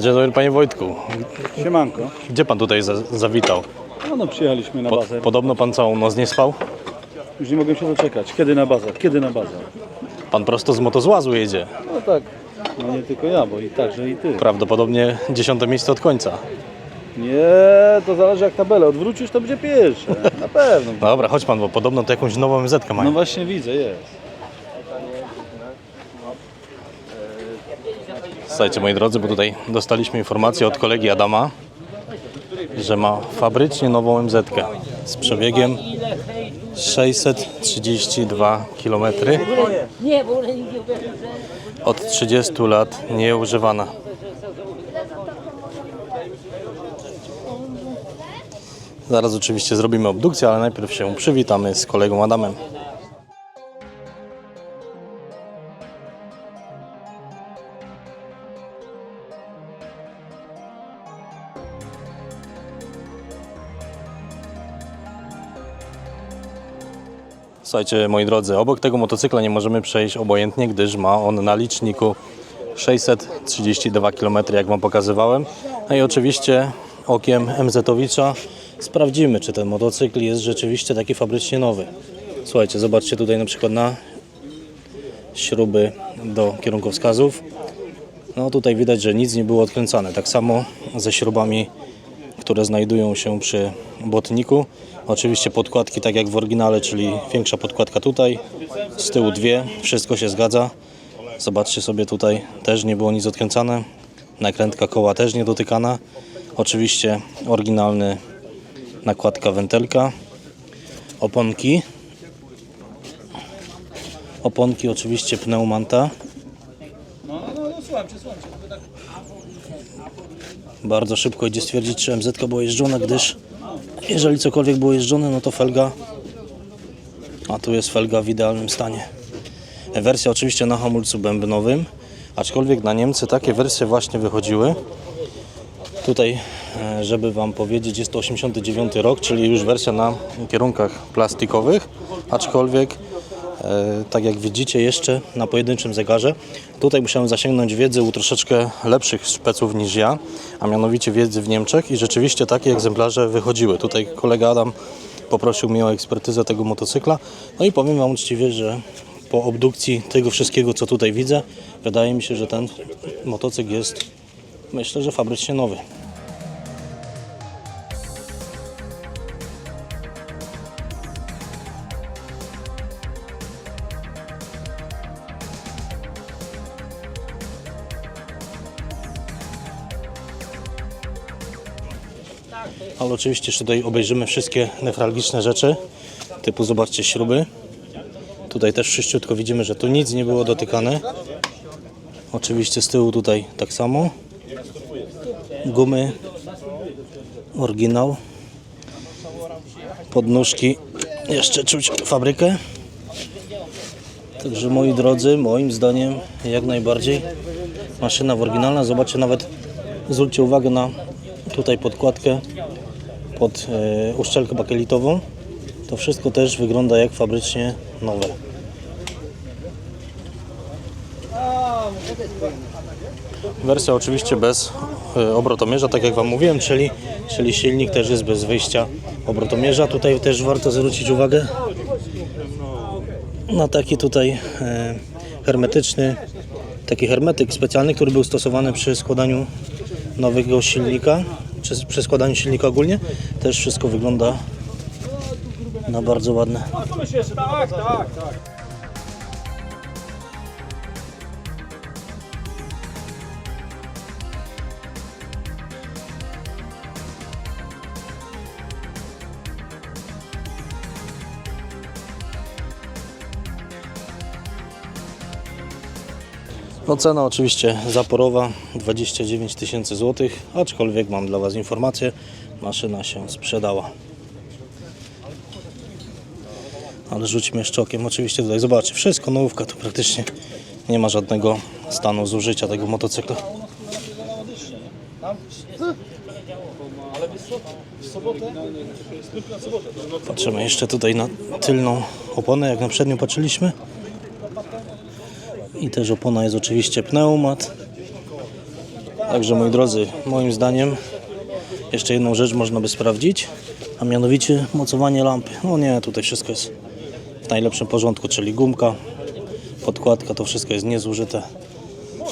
Dzień dobry panie Wojtku. Siemanko. Gdzie pan tutaj za, zawitał? No, no przyjechaliśmy na bazar. podobno pan całą noc nie spał? Już nie mogę się doczekać. Kiedy na bazar? Kiedy na bazar? Pan prosto z motozłazu jedzie. No tak. No nie tylko ja, bo i także i ty. Prawdopodobnie dziesiąte miejsce od końca. Nie, to zależy jak tabelę odwrócisz, to będzie pierwsze. Na pewno. Dobra, chodź pan, bo podobno to jakąś nową No mają. właśnie widzę, jest. Słuchajcie moi drodzy, bo tutaj dostaliśmy informację od kolegi Adama, że ma fabrycznie nową MZ z przebiegiem 632 km Nie, od 30 lat nieużywana. Zaraz oczywiście zrobimy obdukcję, ale najpierw się przywitamy z kolegą Adamem. Słuchajcie, moi drodzy, obok tego motocykla nie możemy przejść obojętnie, gdyż ma on na liczniku 632 km, jak Wam pokazywałem. No i oczywiście okiem MZ-owicza sprawdzimy, czy ten motocykl jest rzeczywiście taki fabrycznie nowy. Słuchajcie, zobaczcie tutaj na przykład na śruby do kierunkowskazów. No tutaj widać, że nic nie było odkręcane. Tak samo ze śrubami, które znajdują się przy botniku. Oczywiście podkładki tak jak w oryginale, czyli większa podkładka tutaj, z tyłu dwie, wszystko się zgadza. Zobaczcie sobie tutaj, też nie było nic odkręcane. Nakrętka koła też nie dotykana. Oczywiście oryginalny nakładka wentelka. Oponki. Oponki oczywiście pneumanta. Bardzo szybko idzie stwierdzić, czy MZ była jeżdżona, gdyż jeżeli cokolwiek było jeżdżone, no to felga, a tu jest felga w idealnym stanie. Wersja oczywiście na hamulcu bębnowym, aczkolwiek na Niemcy takie wersje właśnie wychodziły. Tutaj, e, żeby Wam powiedzieć, jest to 89 rok, czyli już wersja na kierunkach plastikowych, aczkolwiek tak jak widzicie jeszcze na pojedynczym zegarze. Tutaj musiałem zasięgnąć wiedzy u troszeczkę lepszych szpeców niż ja, a mianowicie wiedzy w Niemczech i rzeczywiście takie egzemplarze wychodziły. Tutaj kolega Adam poprosił mnie o ekspertyzę tego motocykla. No i powiem Wam uczciwie, że po obdukcji tego wszystkiego, co tutaj widzę, wydaje mi się, że ten motocykl jest, myślę, że fabrycznie nowy. Oczywiście jeszcze tutaj obejrzymy wszystkie newralgiczne rzeczy, typu zobaczcie śruby. Tutaj też wszyściutko widzimy, że tu nic nie było dotykane. Oczywiście z tyłu tutaj tak samo. Gumy, oryginał. Podnóżki, jeszcze czuć fabrykę. Także moi drodzy, moim zdaniem jak najbardziej maszyna w oryginalna. Zobaczcie nawet, zwróćcie uwagę na tutaj podkładkę pod e, uszczelkę bakelitową. To wszystko też wygląda jak fabrycznie nowe. Wersja oczywiście bez e, obrotomierza, tak jak Wam mówiłem, czyli, czyli silnik też jest bez wyjścia obrotomierza. Tutaj też warto zwrócić uwagę na taki tutaj e, hermetyczny, taki hermetyk specjalny, który był stosowany przy składaniu nowego silnika, przy, przy składaniu silnika ogólnie. Też wszystko wygląda na bardzo ładne. No cena oczywiście zaporowa 29 tysięcy złotych, aczkolwiek mam dla Was informację, maszyna się sprzedała. Ale rzućmy jeszcze okiem, oczywiście tutaj zobaczcie, wszystko nowówka, tu praktycznie nie ma żadnego stanu zużycia tego motocykla. Patrzymy jeszcze tutaj na tylną oponę, jak na przednią patrzyliśmy. I też opona jest oczywiście pneumat. Także moi drodzy, moim zdaniem jeszcze jedną rzecz można by sprawdzić, a mianowicie mocowanie lampy. No nie, tutaj wszystko jest w najlepszym porządku, czyli gumka, podkładka, to wszystko jest niezużyte.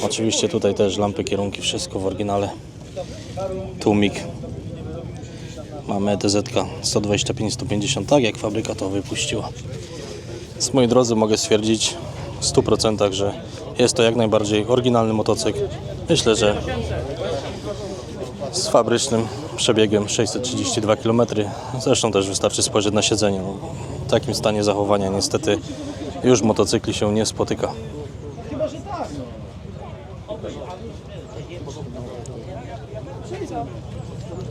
Oczywiście tutaj też lampy, kierunki, wszystko w oryginale. Tłumik. Mamy ETZ 125-150, tak jak fabryka to wypuściła. Z moi drodzy mogę stwierdzić w 100%, że jest to jak najbardziej oryginalny motocykl. Myślę, że z fabrycznym przebiegiem 632 km. Zresztą też wystarczy spojrzeć na siedzenie. No, w takim stanie zachowania niestety już motocykli się nie spotyka.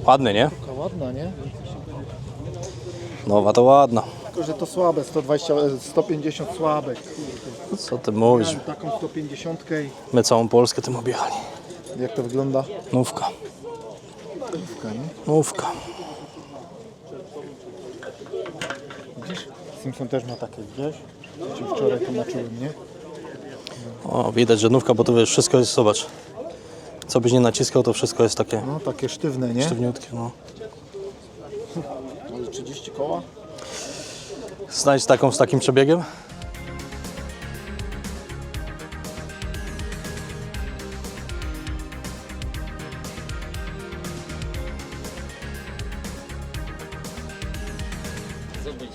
Ładny, nie? Ładna, nie? Nowa to ładna. Tylko, że to słabe, 120, e, 150 słabek. Co ty mówisz? Miałem taką 150 i My całą Polskę tym objechali. jak to wygląda? Nie? Nówka. Widzisz? Simpson też ma takie gdzieś. Ci wczoraj tłumaczyłem, nie? O, widać, że nówka, bo to wiesz, wszystko jest, zobacz. Co byś nie naciskał, to wszystko jest takie No, takie sztywne, nie? sztywniutkie, no. Może 30 koła? Znajdź taką z takim przebiegiem?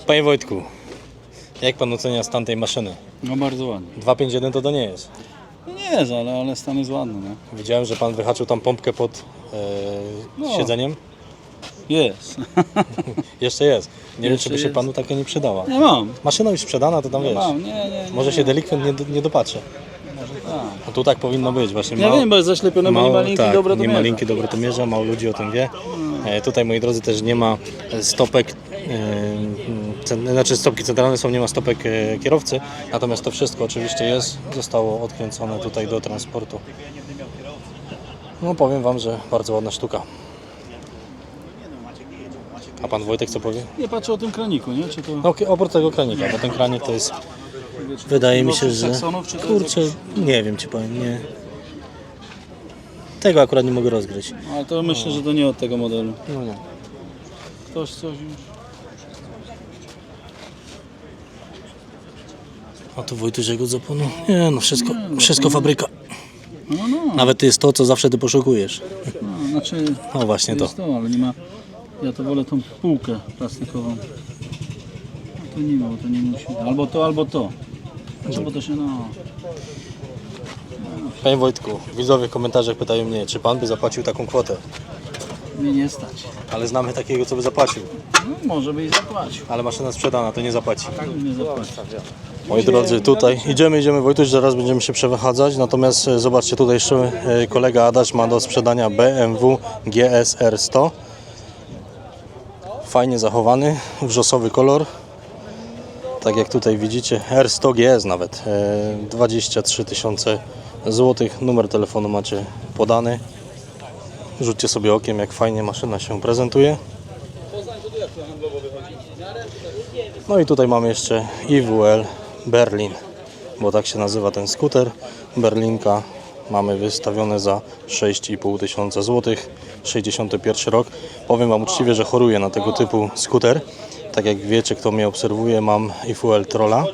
Panie Wojtku, jak pan ocenia stan tej maszyny? No bardzo ładnie. 251 to to nie jest. No nie jest, ale, ale stan jest ładny, nie? Widziałem, że pan wyhaczył tam pompkę pod e, No. siedzeniem. Jest. Jeszcze jest. Nie wiem, Jeszcze czy by się jest. panu takie nie przydała. Nie mam. Maszyna już sprzedana, to tam Nie wiesz. mam, nie, nie, nie. Może się delikwent nie, do- nie dopatrzy. tak. No tu tak powinno być właśnie. Ja mało- wiem, bo jest zaślepione tak, to nie ma linki dobro to mierza, mało ludzi o tym wie. E, tutaj moi drodzy też nie ma e, stopek, e, cen, znaczy stopki centralne są, nie ma stopek e, kierowcy, natomiast to wszystko oczywiście jest, zostało odkręcone tutaj do transportu. No powiem Wam, że bardzo ładna sztuka. A Pan Wojtek co powie? Nie patrzę o tym kraniku, nie? Czy to... No ok, oprócz tego kranika, bo ten kranik to jest, wydaje mi się, że... Saksonów, czy to jest Kurczę, nie wiem Ci powiem, nie... Tego akurat nie mogę rozgryźć. Ale to myślę, że to nie od tego modelu. No nie. Ktoś coś już... A tu Wojtuszego zaponu? Nie no, wszystko, wszystko fabryka. No, no, Nawet to jest to, co zawsze Ty poszukujesz. no znaczy... No właśnie to. Jest to, ale nie ma... Ja to wolę tą półkę plastikową. No to nie ma, bo to nie musi. Albo to, albo to. Znaczy, bo to się, no... Panie Wojtku, widzowie w komentarzach pytają mnie, czy Pan by zapłacił taką kwotę. Mnie nie stać. Ale znamy takiego, co by zapłacił. No, może by i zapłacił. Ale maszyna sprzedana, to nie zapłaci. Nie zapłaci. Moi drodzy, tutaj idziemy, idziemy Wojtuś, zaraz będziemy się przechadzać. Natomiast e, zobaczcie, tutaj jeszcze e, kolega Adaś ma do sprzedania BMW GSR 100. Fajnie zachowany, wrzosowy kolor. Tak jak tutaj widzicie, R100 GS nawet. e, 23 tysiące złotych. Numer telefonu macie podany. Rzućcie sobie okiem, jak fajnie maszyna się prezentuje. No i tutaj mamy jeszcze IWL Berlin, bo tak się nazywa ten skuter. Berlinka mamy wystawione za 6,5 tysiąca złotych, 61 rok. Powiem Wam uczciwie, że choruję na tego typu skuter. Tak jak wiecie, kto mnie obserwuje, mam IWL Trolla.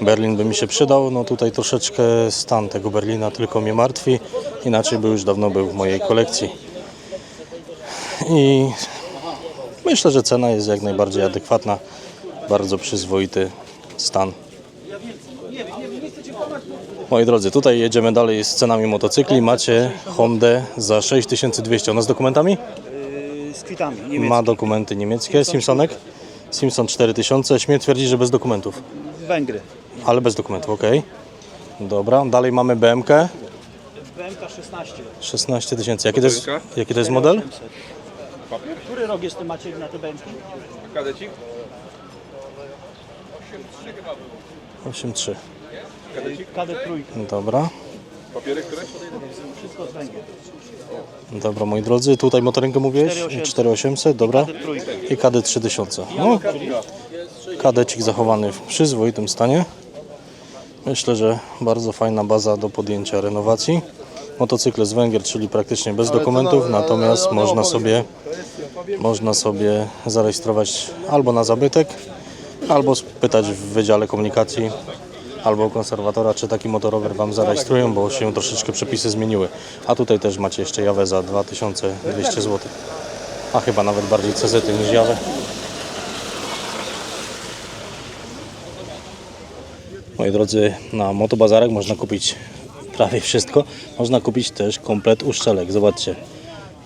Berlin by mi się przydał, no tutaj troszeczkę stan tego Berlina tylko mnie martwi, inaczej by już dawno był w mojej kolekcji. I Myślę, że cena jest jak najbardziej adekwatna. Bardzo przyzwoity stan. Moi drodzy, tutaj jedziemy dalej z cenami motocykli. Macie Hondę za 6200. Ona z dokumentami? z kwitami. Ma dokumenty niemieckie. Simpsonek? Simpson 4000. Śmiem twierdzić, że bez dokumentów. Węgry. Ale bez dokumentów, ok. Dobra, dalej mamy BMK. BMK 16. 16 tysięcy. Jaki to jest, jaki to jest model? Który rok jest ty macie na te BMK? 8,3. Kadet trójka. Dobra. Wszystko z. Dobra, moi drodzy, tutaj motorynkę mówiłeś? 4800. 4800, dobra. I KD 3000. No, kadecik zachowany w przyzwoitym stanie. Myślę, że bardzo fajna baza do podjęcia renowacji. motocykle z Węgier, czyli praktycznie bez dokumentów, natomiast można sobie, można sobie zarejestrować albo na zabytek, albo spytać w Wydziale Komunikacji, albo konserwatora, czy taki motorower Wam zarejestrują, bo się troszeczkę przepisy zmieniły. A tutaj też macie jeszcze Jawę za 2200 zł. A chyba nawet bardziej CZ niż Jawę. Moi drodzy, na motobazarach można kupić prawie wszystko. Można kupić też komplet uszczelek. Zobaczcie.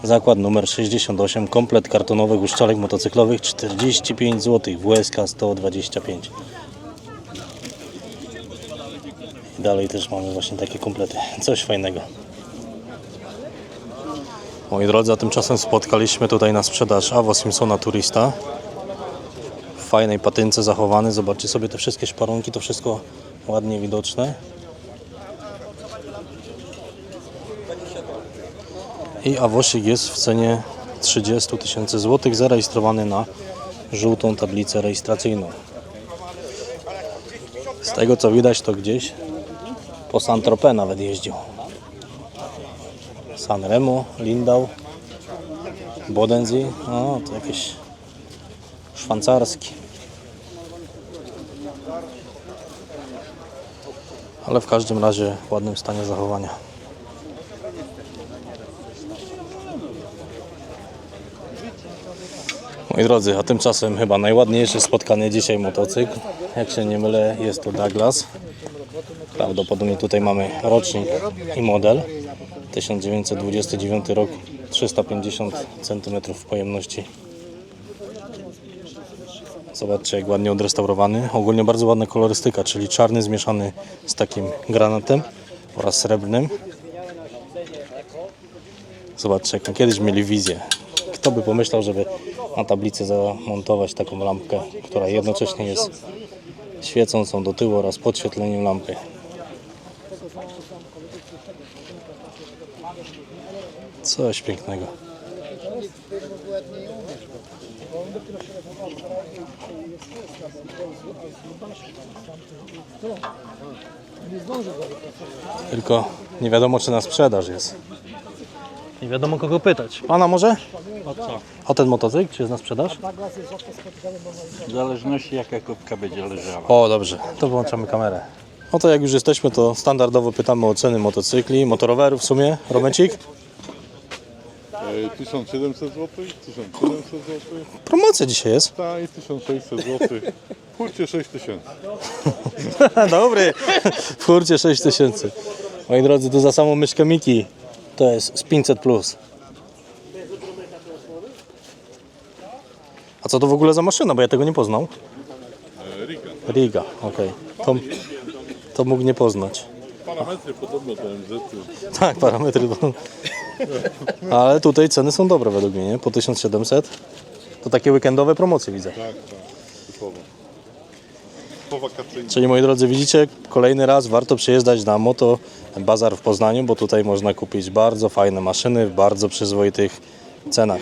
Zakład numer 68, komplet kartonowych uszczelek motocyklowych 45 zł, WSK 125. I dalej też mamy właśnie takie komplety. Coś fajnego. Moi drodzy, a tymczasem spotkaliśmy tutaj na sprzedaż Avo Simpsona Turista. W fajnej patynce zachowany. Zobaczcie sobie te wszystkie szparonki, to wszystko ładnie widoczne. I awosik jest w cenie 30 tysięcy złotych, zarejestrowany na żółtą tablicę rejestracyjną. Z tego co widać to gdzieś po Saint-Tropez nawet jeździł. Sanremo, Lindau, Bodensee, o to jakieś szwancarski. Ale w każdym razie w ładnym stanie zachowania. Moi drodzy, a tymczasem chyba najładniejszy spotkany dzisiaj motocykl. Jak się nie mylę, jest to Douglas. Prawdopodobnie tutaj mamy rocznik i model. 1929 rok, 350 cm pojemności. Zobaczcie jak ładnie odrestaurowany. Ogólnie bardzo ładna kolorystyka, czyli czarny zmieszany z takim granatem oraz srebrnym. Zobaczcie jaką kiedyś mieli wizję. Kto by pomyślał, żeby na tablicy zamontować taką lampkę, która jednocześnie jest świecącą do tyłu oraz podświetleniem lampy. Coś pięknego. Tylko nie wiadomo, czy na sprzedaż jest. Nie wiadomo, kogo pytać. Pana może? O co? O ten motocykl, czy jest na sprzedaż? W zależności jaka kubka będzie leżała. O, dobrze, to wyłączamy kamerę. No to jak już jesteśmy, to standardowo pytamy o ceny motocykli, motorowerów w sumie. Romecik? E, 1700 zł, 1700 zł, Promocja dzisiaj jest. ta i 1600 zł. Kurcie 6000. Dobry, w hurcie 6000. Moi drodzy, tu za samą myszkę Miki to jest z 500 plus. A co to w ogóle za maszyna, bo ja tego nie poznał? Riga. Riga, okej. To, to mógł nie poznać. Parametry podobne do MZ. Tak, parametry. Bo... Ale tutaj ceny są dobre według mnie, nie? Po 1700. To takie weekendowe promocje widzę. Tak, tak, typowo. Czyli moi drodzy, widzicie, kolejny raz warto przyjeżdżać na Moto Bazar w Poznaniu, bo tutaj można kupić bardzo fajne maszyny w bardzo przyzwoitych cenach.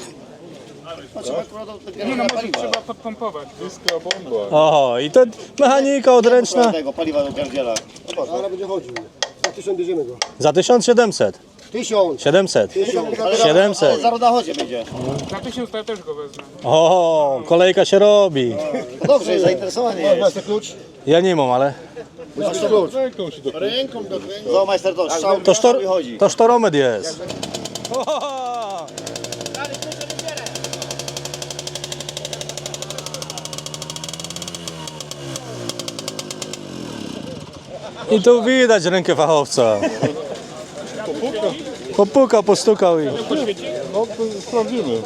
Niska bomba. O, i to mechanika odręczna tego paliwa do gardziela. Ale będzie chodził. Za tysiąc bierzemy go. za 1700. Tysiąc. 700. Ale 700. zaraz na chodzie będzie. O, kolejka się robi. No dobrze, zainteresowany Masz jest. ten klucz? Ja nie mam, ale Ten klucz. Ręką się do Zo, majster, to strzał, to, sztor, i chodzi. to sztoromet jest. I tu widać rękę fachowca. Popukał, postukał i... No to sprawdzimy.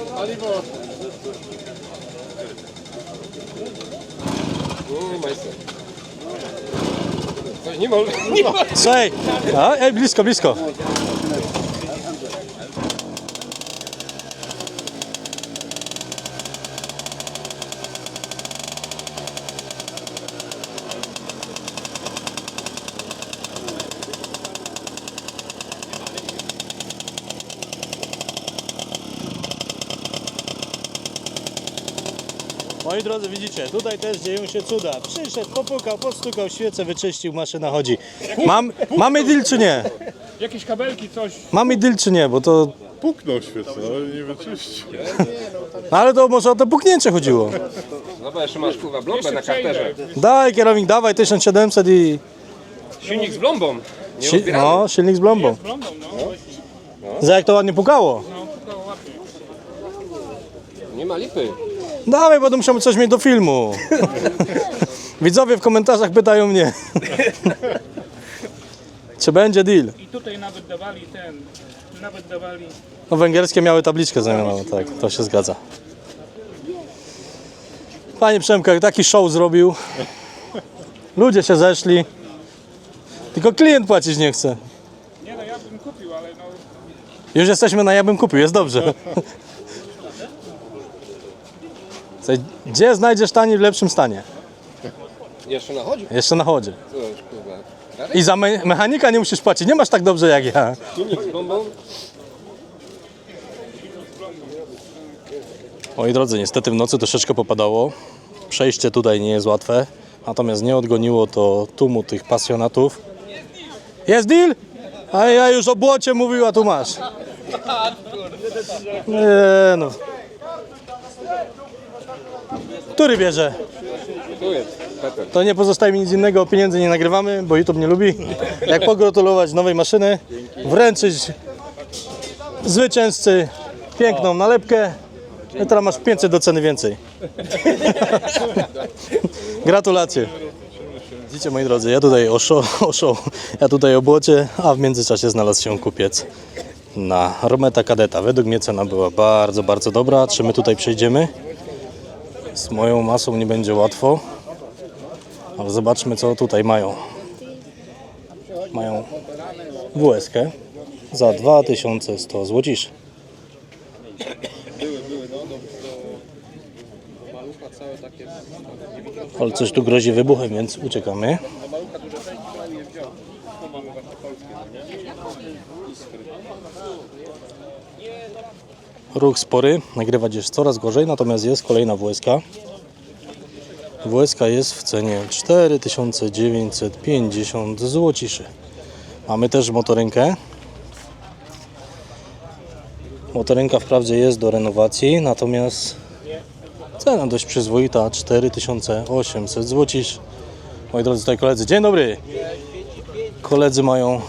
Słuchaj, a, ej, blisko, blisko. Moi drodzy, widzicie, tutaj też dzieją się cuda. Przyszedł, popukał, postukał, świecę wyczyścił, maszyna chodzi. Mam, mamy deal czy nie? Jakieś kabelki, coś. Mamy deal czy nie, bo to... Puknął świetnie, ale nie wyczyści. No ale to może o to puknięcie chodziło. No bo jeszcze masz kurwa blombę na karterze. Daj kierownik, dawaj 1700 i... Silnik z blombą. Nie Si no, silnik z blombą. Blondą, no. Za jak to ładnie pukało. No, pukało ładnie. Nie ma lipy. Dawaj, bo to musimy coś mieć do filmu. Widzowie w komentarzach pytają mnie. Czy będzie deal? I tutaj nawet dawali ten, nawet dawali No węgierskie miały tabliczkę zamianową, tak, to się zgadza. Panie Przemku, taki show zrobił. Ludzie się zeszli. Tylko klient płacić nie chce. Nie no, ja bym kupił, ale no... Już jesteśmy na ja bym kupił, jest dobrze. Słuchaj, Gdzie znajdziesz tani w lepszym stanie? Jeszcze na chodzie. Jeszcze na chodzie. Kurwa. I za me mechanika nie musisz płacić, nie masz tak dobrze jak ja. Silnik z blombą. Moi drodzy, niestety w nocy troszeczkę popadało. Przejście tutaj nie jest łatwe, natomiast nie odgoniło to tłumu tych pasjonatów. Jest deal? A ja już o błocie mówił, a tu masz. Nie no. Który bierze? To nie pozostaje mi nic innego, pieniędzy nie nagrywamy, bo YouTube nie lubi. Jak pogratulować nowej maszyny, wręczyć zwycięzcy piękną nalepkę. I teraz masz 500 do ceny więcej. Gratulacje. Widzicie moi drodzy, ja tutaj o show, o show, ja tutaj o błocie, a w międzyczasie znalazł się kupiec na Rometa Kadeta. Według mnie cena była bardzo, bardzo dobra. Czy my tutaj przejdziemy? Z moją masą nie będzie łatwo. Ale zobaczmy co tutaj mają. Mają WSK za 2100 złociszy. Ale coś tu grozi wybuchem, więc uciekamy. Ruch spory, nagrywać jest coraz gorzej, natomiast jest kolejna WSK. WSK jest w cenie 4950 złociszy. Mamy też motorynkę. Motorynka wprawdzie jest do renowacji, natomiast cena dość przyzwoita 4800 złocisz. Moi drodzy tutaj koledzy, dzień dobry. Koledzy mają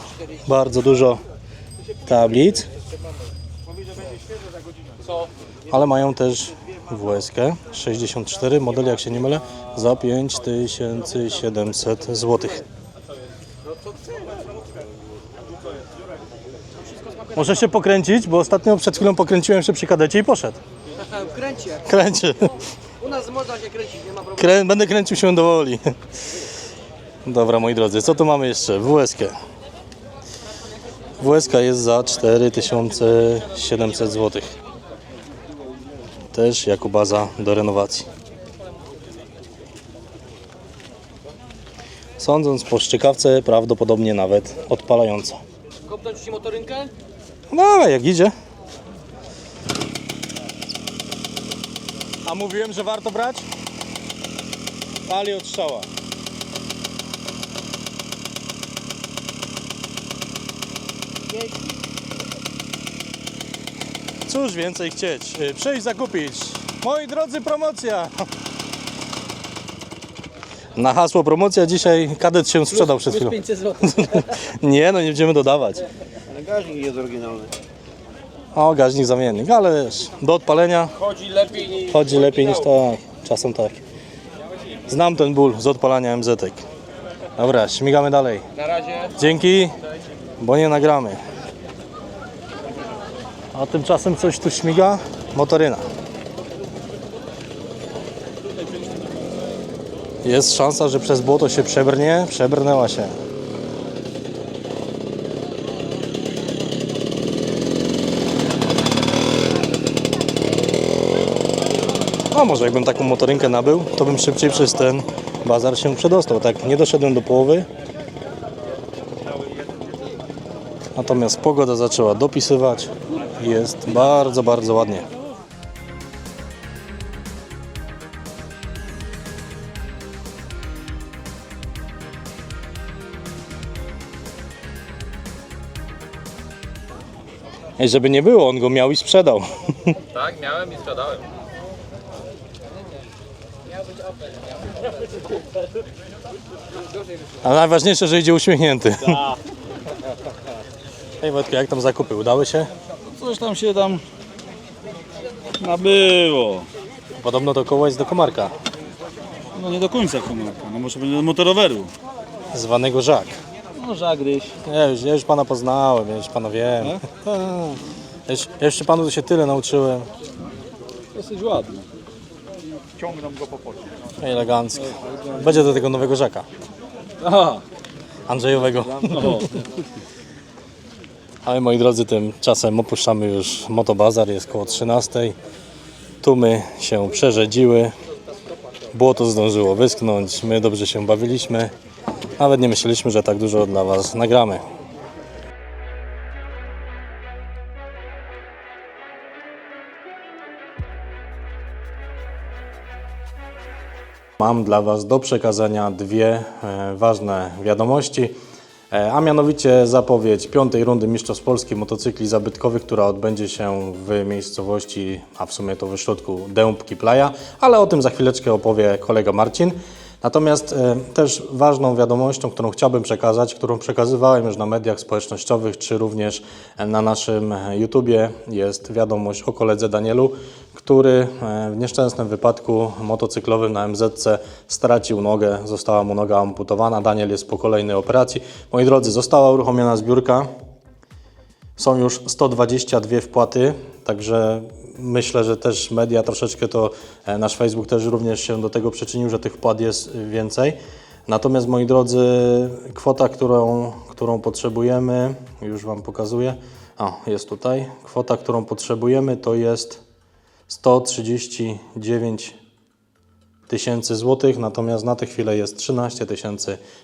bardzo dużo tablic. Ale mają też WSK 64, model jak się nie mylę, za 5700 zł. Muszę się pokręcić, bo ostatnio przed chwilą pokręciłem się przy kadecie i poszedł. Kręcie. Kręcie. U nas można się kręcić, nie ma problemu. Krę... Będę kręcił się do woli. Dobra, moi drodzy, co tu mamy jeszcze? WSK. WSK jest za 4700 zł. Też jako baza do renowacji. Sądząc po szczykawce, prawdopodobnie nawet odpalająca. Kopnąć ci motorynkę? No, jak idzie. A mówiłem, że warto brać? Pali od strzała. Cóż więcej chcieć? Y, Przyjść zakupić. Moi drodzy, promocja! Na hasło promocja dzisiaj kadet się sprzedał przed chwilą. 500 zł. Nie, no nie będziemy dodawać. Ale gaźnik jest oryginalny. O, gaźnik zamiennik, ale wiesz, do odpalenia Chodzi lepiej niż... chodzi lepiej niż tak. Czasem tak. Znam ten ból z odpalania MZ-ek. Dobra, śmigamy dalej. Na razie. Dzięki, bo nie nagramy. A tymczasem coś tu śmiga? Motoryna. Jest szansa, że przez błoto się przebrnie. Przebrnęła się. A może jakbym taką motorynkę nabył, to bym szybciej przez ten bazar się przedostał. Tak, nie doszedłem do połowy. Natomiast pogoda zaczęła dopisywać. Jest bardzo, bardzo ładnie. Ej, żeby nie było, on go miał i sprzedał. Tak, miałem i sprzedałem. A najważniejsze, że idzie uśmiechnięty. Ej Wojtku, jak tam zakupy? Udały się? Coś tam się tam nabyło. Podobno to koło jest do komarka, No nie do końca komarka, no może będzie do motoroweru. zwanego Żak. No żagryś. Ja już, ja już pana poznałem, ja już pana wiem. Tak. Ja już, ja jeszcze panu się tyle nauczyłem. Dosyć ładny. Ciągną go po pociągu. Elegancko. Będzie do tego nowego Żaka. Aha, Andrzejowego. no. Ale moi drodzy, tymczasem opuszczamy już Motobazar, jest koło 13. Tumy się przerzedziły. Błoto zdążyło wyschnąć, my dobrze się bawiliśmy. Nawet nie myśleliśmy, że tak dużo dla Was nagramy. Mam dla Was do przekazania dwie e, ważne wiadomości, a mianowicie zapowiedź piątej rundy Mistrzostw Polski motocykli zabytkowych, która odbędzie się w miejscowości, a w sumie to w środku Dębki Playa, ale o tym za chwileczkę opowie kolega Marcin. Natomiast e, też ważną wiadomością, którą chciałbym przekazać, którą przekazywałem już na mediach społecznościowych, czy również e, na naszym e, YouTubie, jest wiadomość o koledze Danielu, który w nieszczęsnym wypadku motocyklowym na MZC stracił nogę, została mu noga amputowana. Daniel jest po kolejnej operacji. Moi drodzy, została uruchomiona zbiórka. Są już 122 wpłaty, także myślę, że też media troszeczkę to, e, nasz Facebook też również się do tego przyczynił, że tych wpłat jest więcej. Natomiast moi drodzy, kwota, którą, którą potrzebujemy, już Wam pokazuję, o jest tutaj, kwota, którą potrzebujemy to jest 139 tysięcy złotych, natomiast na tę chwilę jest 13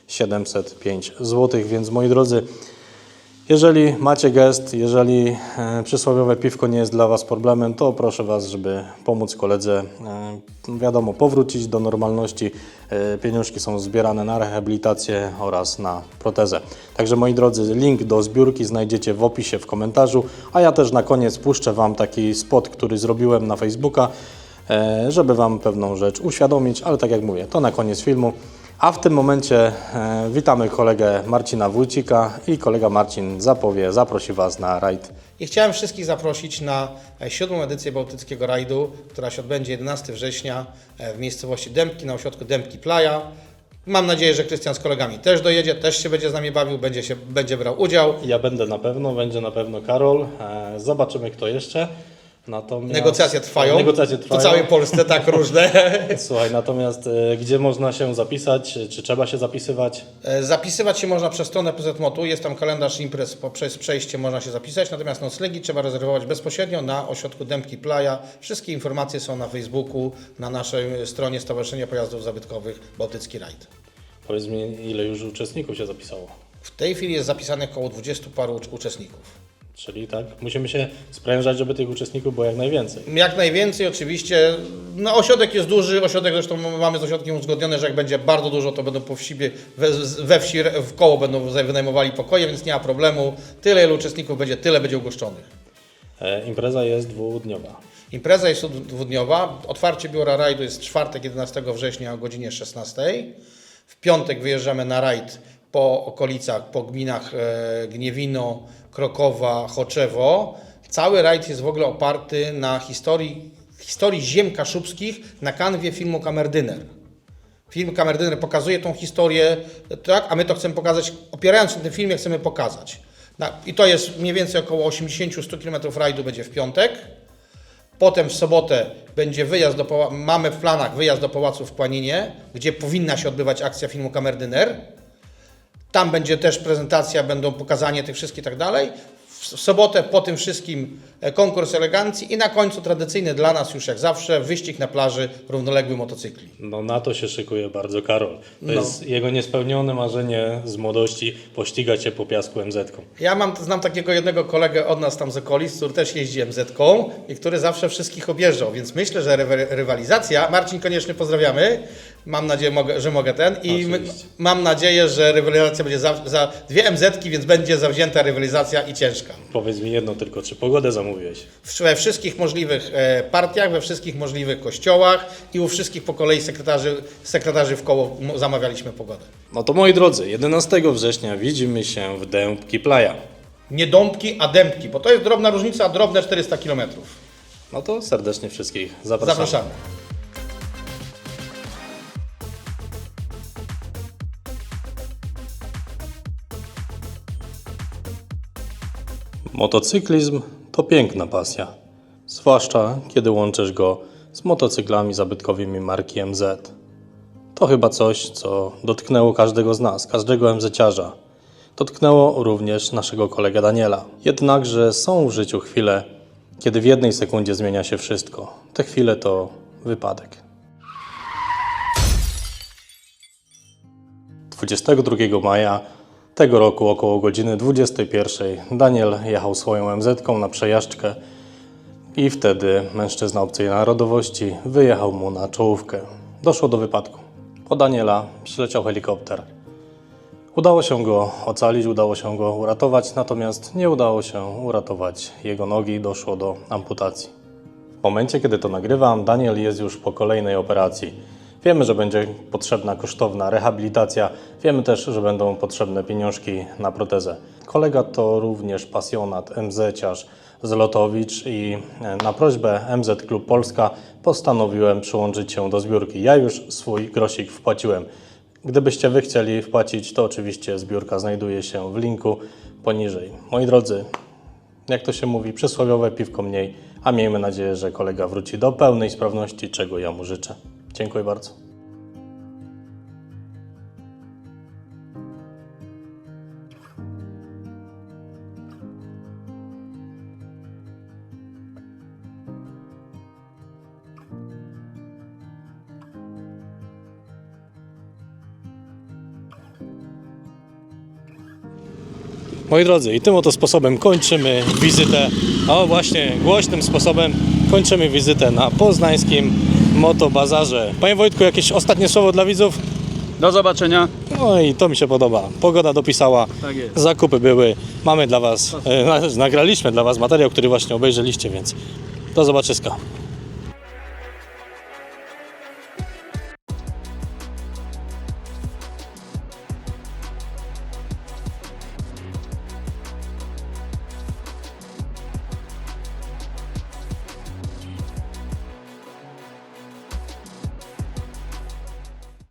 705 złotych, więc moi drodzy, jeżeli macie gest, jeżeli e, przysłowiowe piwko nie jest dla Was problemem, to proszę Was, żeby pomóc koledze, e, wiadomo, powrócić do normalności. E, pieniążki są zbierane na rehabilitację oraz na protezę. Także moi drodzy, link do zbiórki znajdziecie w opisie w komentarzu, a ja też na koniec puszczę Wam taki spot, który zrobiłem na Facebooka, żeby Wam pewną rzecz uświadomić, ale tak jak mówię, to na koniec filmu. A w tym momencie e, witamy kolegę Marcina Wójcika i kolega Marcin zapowie, zaprosi Was na rajd. I chciałem wszystkich zaprosić na e, siódmą edycję Bałtyckiego Rajdu, która się odbędzie 11 września e, w miejscowości Dębki, na ośrodku Dębki Playa. Mam nadzieję, że Krystian z kolegami też dojedzie, też się będzie z nami bawił, będzie, się, będzie brał udział. Ja będę na pewno, będzie na pewno Karol, zobaczymy kto jeszcze. Natomiast... Negocjacje trwają. Negocjacje trwają. Po całej Polsce, tak różne. Słuchaj, natomiast e, gdzie można się zapisać, czy trzeba się zapisywać? E, Zapisywać się można przez stronę PZMOT-u, jest tam kalendarz imprez, poprzez przejście można się zapisać, natomiast noclegi trzeba rezerwować bezpośrednio na ośrodku Dębki Playa. Wszystkie informacje są na Facebooku, na naszej stronie Stowarzyszenia Pojazdów Zabytkowych Bałtycki Rajd. Powiedz mi, ile już uczestników się zapisało? W tej chwili jest zapisanych około 20 paru ucz- uczestników. Czyli tak, musimy się sprężać, żeby tych uczestników było jak najwięcej. Jak najwięcej oczywiście, no ośrodek jest duży, ośrodek zresztą mamy z ośrodkiem uzgodnione, że jak będzie bardzo dużo, to będą po wsi, we, we wsi w koło będą wynajmowali pokoje, więc nie ma problemu. Tyle ilu uczestników będzie, tyle będzie ugoszczonych. E, impreza jest dwudniowa. Impreza jest dwudniowa. Otwarcie biura rajdu jest czwartek 11 września o godzinie 16. W piątek wyjeżdżamy na rajd po okolicach, po gminach e, Gniewino, Krokowa, Choczewo. Cały rajd jest w ogóle oparty na historii, historii ziem kaszubskich na kanwie filmu Kamerdyner. Film Kamerdyner pokazuje tą historię, tak, a my to chcemy pokazać, opierając się na tym filmie, chcemy pokazać. I to jest mniej więcej około 80-100 km rajdu będzie w piątek. Potem w sobotę będzie wyjazd do mamy w planach wyjazd do Pałacu w Kłaninie, gdzie powinna się odbywać akcja filmu Kamerdyner. Tam będzie też prezentacja, będą pokazanie tych wszystkich i tak dalej. W sobotę po tym wszystkim e, konkurs elegancji i na końcu tradycyjny dla nas już jak zawsze wyścig na plaży równoległy motocykli. No na to się szykuje bardzo Karol. To No. jest jego niespełnione marzenie z młodości pościgać się po piasku MZ-ką. Ja mam, znam takiego jednego kolegę od nas tam z okolic, który też jeździ MZ-ką i który zawsze wszystkich objeżdżał, więc myślę, że rywa- rywalizacja, Marcin koniecznie pozdrawiamy, Mam nadzieję, mogę, że mogę ten. I mam nadzieję, że rywalizacja będzie za, za dwie MZ-ki, więc będzie zawzięta rywalizacja i ciężka. Powiedz mi jedno tylko, czy pogodę zamówiłeś? W- We wszystkich możliwych e, partiach, we wszystkich możliwych kościołach i u wszystkich po kolei sekretarzy, sekretarzy w koło m- zamawialiśmy pogodę. No to moi drodzy, 11 września widzimy się w Dębki Playa. Nie dąbki, a dębki, bo to jest drobna różnica, a drobne 400 km. No to serdecznie wszystkich zapraszam. Zapraszamy. Motocyklizm to piękna pasja, zwłaszcza kiedy łączysz go z motocyklami zabytkowymi marki MZ. To chyba coś, co dotknęło każdego z nas, każdego MZ-ciarza. Dotknęło również naszego kolegę Daniela. Jednakże są w życiu chwile, kiedy w jednej sekundzie zmienia się wszystko. Te chwile to wypadek. 22 maja tego roku około godziny 21 Daniel jechał swoją MZ na przejażdżkę i wtedy mężczyzna obcej narodowości wyjechał mu na czołówkę. Doszło do wypadku. Po Daniela przyleciał helikopter. Udało się go ocalić, udało się go uratować, natomiast nie udało się uratować jego nogi, doszło do amputacji. W momencie, kiedy to nagrywam, Daniel jest już po kolejnej operacji. Wiemy, że będzie potrzebna kosztowna rehabilitacja, wiemy też, że będą potrzebne pieniążki na protezę. Kolega to również pasjonat MZ-ciarz z Lotowicz i e, na prośbę MZ Klub Polska postanowiłem przyłączyć się do zbiórki. Ja już swój grosik wpłaciłem. Gdybyście Wy chcieli wpłacić, to oczywiście zbiórka znajduje się w linku poniżej. Moi drodzy, jak to się mówi, przysłowiowe piwko mniej, a miejmy nadzieję, że kolega wróci do pełnej sprawności, czego ja mu życzę. Dziękuję bardzo. Moi drodzy, i tym oto sposobem kończymy wizytę, o właśnie, głośnym sposobem kończymy wizytę na poznańskim motobazarze. Panie Wojtku, jakieś ostatnie słowo dla widzów? Do zobaczenia. No i to mi się podoba. Pogoda dopisała, Tak jest. zakupy były, mamy dla Was, e, nagraliśmy dla Was materiał, który właśnie obejrzeliście, więc do zobaczyska.